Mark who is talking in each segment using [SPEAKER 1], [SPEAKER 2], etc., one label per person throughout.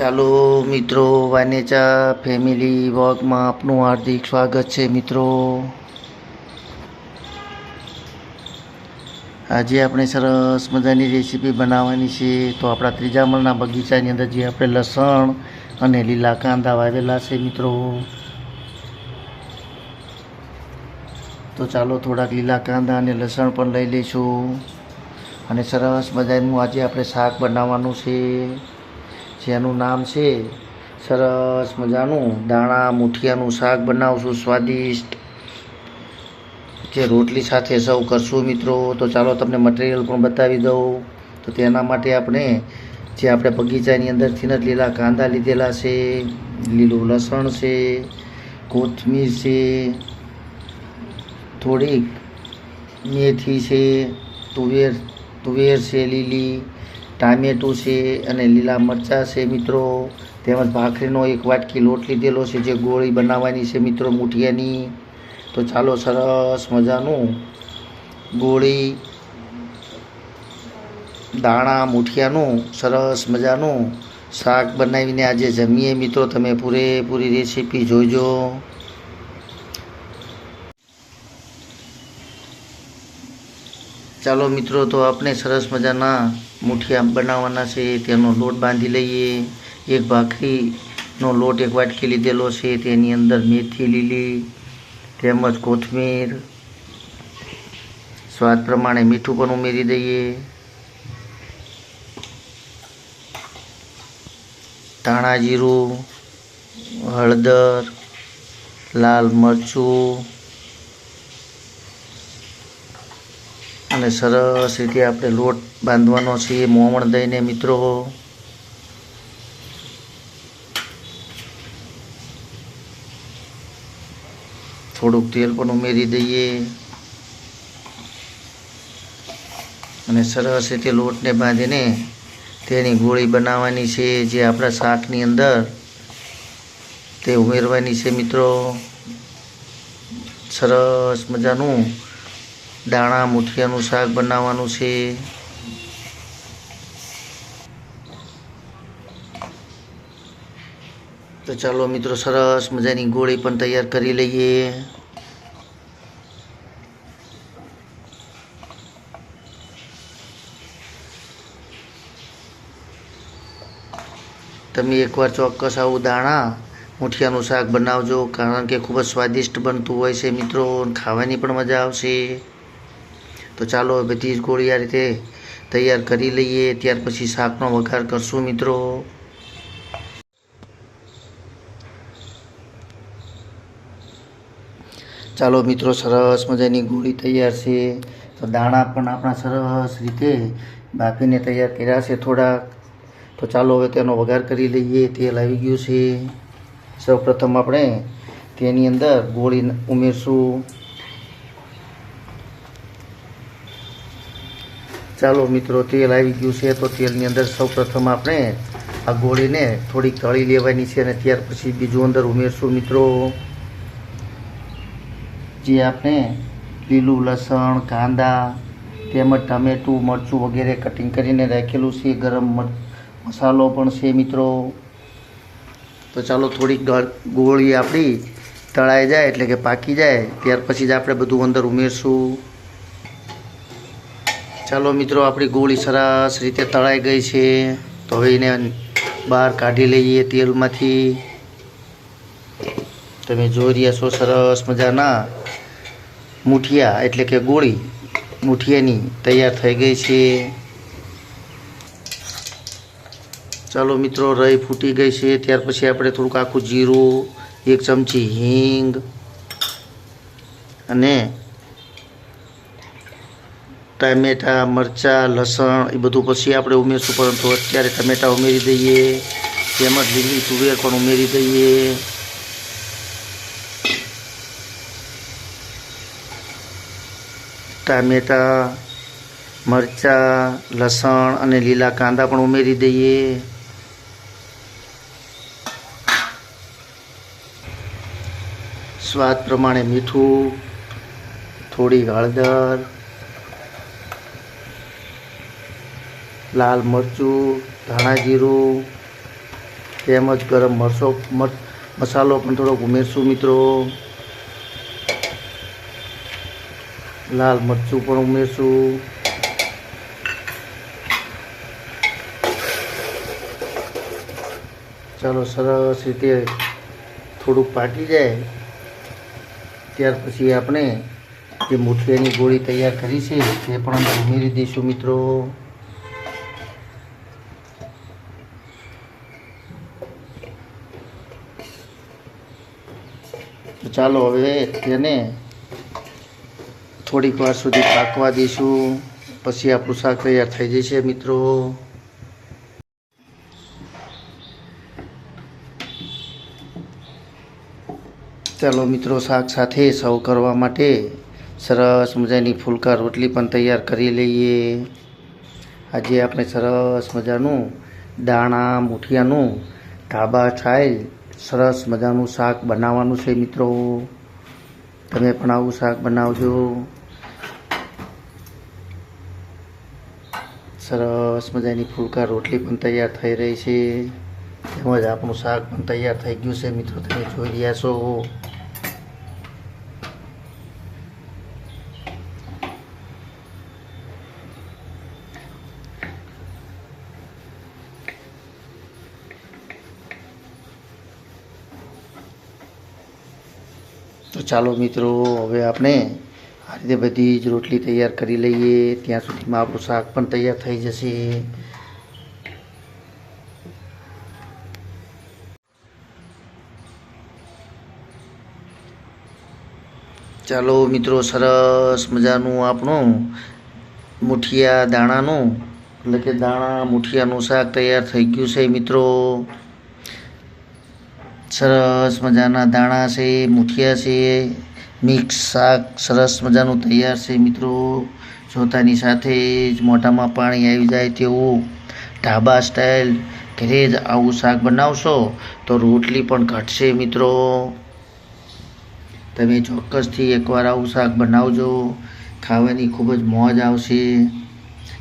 [SPEAKER 1] ચાલો મિત્રો, વાનેચા ફેમિલી વોકમાં આપનું હાર્દિક સ્વાગત છે મિત્રો. આજે આપણે સરસ મજાની રેસીપી બનાવવાની છે. તો આપણા ત્રીજા મળના બગીચાની અંદર જે આપણે લસણ અને લીલા કાંદા વાવેલા છે મિત્રો. તો ચાલો થોડાક લીલા કાંદા અને લસણ પણ લઈ લઈશું. અને સરસ મજાનું આજે આપણે શાક બનાવવાનું છે. જેનું નામ છે સરસ મજાનું દાણા મુઠિયાનું શાક બનાવશું, સ્વાદિષ્ટ. જે રોટલી સાથે સૌ કરશું મિત્રો. તો ચાલો તમને મટીરિયલ પણ બતાવી દઉં. તો તેના માટે આપણે જે આપણે બગીચાની અંદરથી જ લીલા કાંદા લીધેલા છે, લીલું લસણ છે, કોથમીર છે, થોડીક મેથી છે, તુવેર તુવેર છે લીલી ટામેટું છે અને લીલા મરચાં છે મિત્રો. તેમજ ભાખરીનો એક વાટકી લોટ લીધેલો છે જે ગોળી બનાવવાની છે મિત્રો મૂઠિયાની. તો ચાલો સરસ મજાનું ગોળી, દાણા, મૂઠિયાનું સરસ મજાનું શાક બનાવીને આજે જમીએ મિત્રો. તમે પૂરેપૂરી રેસીપી જોજો. ચાલો મિત્રો, તો આપણે સરસ મજાના મુઠિયા બનાવવાના છે, તેનો લોટ બાંધી લઈએ. એક ભાખરીનો લોટ એક વાટકી લીધેલો છે, તેની અંદર મેથી લીલી, તેમજ કોથમીર. સ્વાદ પ્રમાણે મીઠું પણ ઉમેરી દઈએ. ધાણા જીરું, હળદર, લાલ મરચું અને સરસ રીતે આપણે લોટ બાંધવાનો છે મોમણ દઈને મિત્રો. થોડુંક તેલ પણ ઉમેરી દઈએ. અને સરસ રીતે લોટને બાંધીને તેની ગોળી બનાવવાની છે, જે આપણા શાકની અંદર તે ઉમેરવાની છે મિત્રો. સરસ મજાનું દાણા, મુઠિયાનું શાક બનાવવાનું છે. તો ચાલો મિત્રો, સરસ મજાની ગોળી પણ તૈયાર કરી લઈએ. તમે એકવાર ચોક્કસ આવું દાણા, મુઠિયાનું શાક બનાવજો, કારણ કે ખૂબ જ સ્વાદિષ્ટ બનતું હોય છે મિત્રો ખાવાની પણ મજા આવશે. તો ચાલો બધી જ ગોળી આ રીતે તૈયાર કરી લઈએ. ત્યાર પછી શાકનો વઘાર કરશું મિત્રો. ચાલો મિત્રો, સરસ મજાની ગોળી તૈયાર છે. તો દાણા પણ આપણા સરસ રીતે બાફીને તૈયાર કર્યા છે થોડાક. તો ચાલો હવે તેનો વઘાર કરી લઈએ. તેલ આવી ગયું છે. સૌપ્રથમ આપણે તેની અંદર ગોળી ઉમેરશું. ચાલો મિત્રો, તેલ આવી ગયું છે, તો તેલની અંદર સૌપ્રથમ આપણે આ ગોળીને થોડીક તળી લેવાની છે અને ત્યાર પછી બીજું અંદર ઉમેરશું મિત્રો. જે આપણે લીલું લસણ, કાંદા તેમજ ટામેટું, મરચું વગેરે કટિંગ કરીને રાખેલું છે, ગરમ મસાલો પણ છે મિત્રો. તો ચાલો થોડીક ગોળી આપણી તળાઈ જાય એટલે કે પાકી જાય, ત્યાર પછી જ આપણે બધું અંદર ઉમેરશું. ચાલો મિત્રો, આપણી ગોળી સરસ રીતે તળાઈ ગઈ છે. તો હવે એને બહાર કાઢી લઈએ તેલમાંથી. તમે જોઈ રહ્યા છો, સરસ મજાના મુઠિયા, એટલે કે ગોળી મુઠિયાની તૈયાર થઈ ગઈ છે. ચાલો મિત્રો, રઈ ફૂટી ગઈ છે. ત્યાર પછી આપણે થોડુંક આખું જીરું, એક ચમચી હિંગ અને ટામેટા મરચાં, લસણ, એ બધું પછી આપણે ઉમેરશું, પરંતુ અત્યારે ટમેટા ઉમેરી દઈએ. તેમજ લીલી તુવેર પણ ઉમેરી દઈએ. ટામેટાં મરચાં, લસણ અને લીલા કાંદા પણ ઉમેરી દઈએ. સ્વાદ પ્રમાણે મીઠું થોડી હળદર લાલ મરચું, ધાણા જીરું, તેમજ ગરમ મરચો મસાલો પણ થોડોક ઉમેરશું મિત્રો. લાલ મરચું પણ ઉમેરશું. ચાલો સરસ રીતે થોડુંક પાકી જાય. ત્યાર પછી આપણે જે મુઠિયાની ગોળી તૈયાર કરી છે, તે પણ અમે ઉમેરી દઈશું મિત્રો. તો ચાલો હવે તેને થોડીક વાર સુધી પાકવા દઈશું. પછી આપણું શાક તૈયાર થઈ જશે મિત્રો. ચાલો મિત્રો, શાક સાથે સર્વ કરવા માટે સરસ મજાની ફુલકા રોટલી પણ તૈયાર કરી લઈએ. આજે આપણે સરસ મજાનું દાણા, મુઠિયાનું ઢાબા સ્ટાઇલ સરસ મજાનું શાક બનાવવાનું છે મિત્રો. તમે પણ આવું શાક બનાવજો. સરસ મજાની ફુલકા રોટલી પણ તૈયાર થઈ રહી છે. તેમજ આપણું શાક પણ તૈયાર થઈ ગયું છે મિત્રો. તમે જોઈ રહ્યા છો. તો ચાલો મિત્રો, હવે આપણે આ રીતે બધી જ રોટલી તૈયાર કરી લઈએ. ત્યાં સુધીમાં આપણું શાક પણ તૈયાર થઈ જશે. ચાલો મિત્રો, સરસ મજાનું આપણું મુઠિયા દાણાનું, એટલે કે દાણા મુઠિયાનું શાક તૈયાર થઈ ગયું છે મિત્રો. સરસ મજાના દાણા છે, મુઠિયા છે, મિક્સ શાક, સરસ મજાનું તૈયાર છે મિત્રો. જોતાની સાથે જ મોઢામાં પાણી આવી જાય તેવું. ઢાબા સ્ટાઇલ ઘરે જ આવું શાક બનાવશો તો રોટલી પણ ઘટશે મિત્રો. તમે ચોક્કસથી એકવાર આવું શાક બનાવજો. ખાવાની ખૂબ જ મોજ આવશે.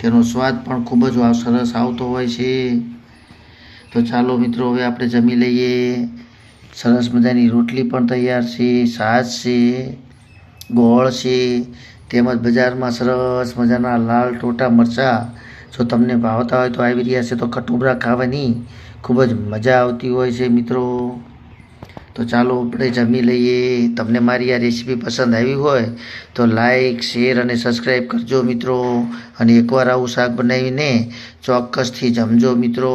[SPEAKER 1] તેનો સ્વાદ પણ ખૂબ જ સરસ આવતો હોય છે. તો ચાલો મિત્રો, હવે આપણે જમી લઈએ. સરસ મજાની રોટલી પણ તૈયાર છે છાશ છે, ગોળ છે, તેમજ બજારમાં સરસ મજાના લાલ ટોટા મરચાં. જો તમને ભાવતા હોય તો આવી રહ્યા છે, તો કટુબરા ખાવાની ખૂબ જ મજા આવતી હોય છે મિત્રો. તો ચાલો આપણે જમી લઈએ. તમને મારી આ રેસીપી પસંદ આવી હોય તો લાઈક, શેર અને સબસ્ક્રાઈબ કરજો મિત્રો. અને એકવાર આવું શાક બનાવીને ચોક્કસથી જમજો મિત્રો.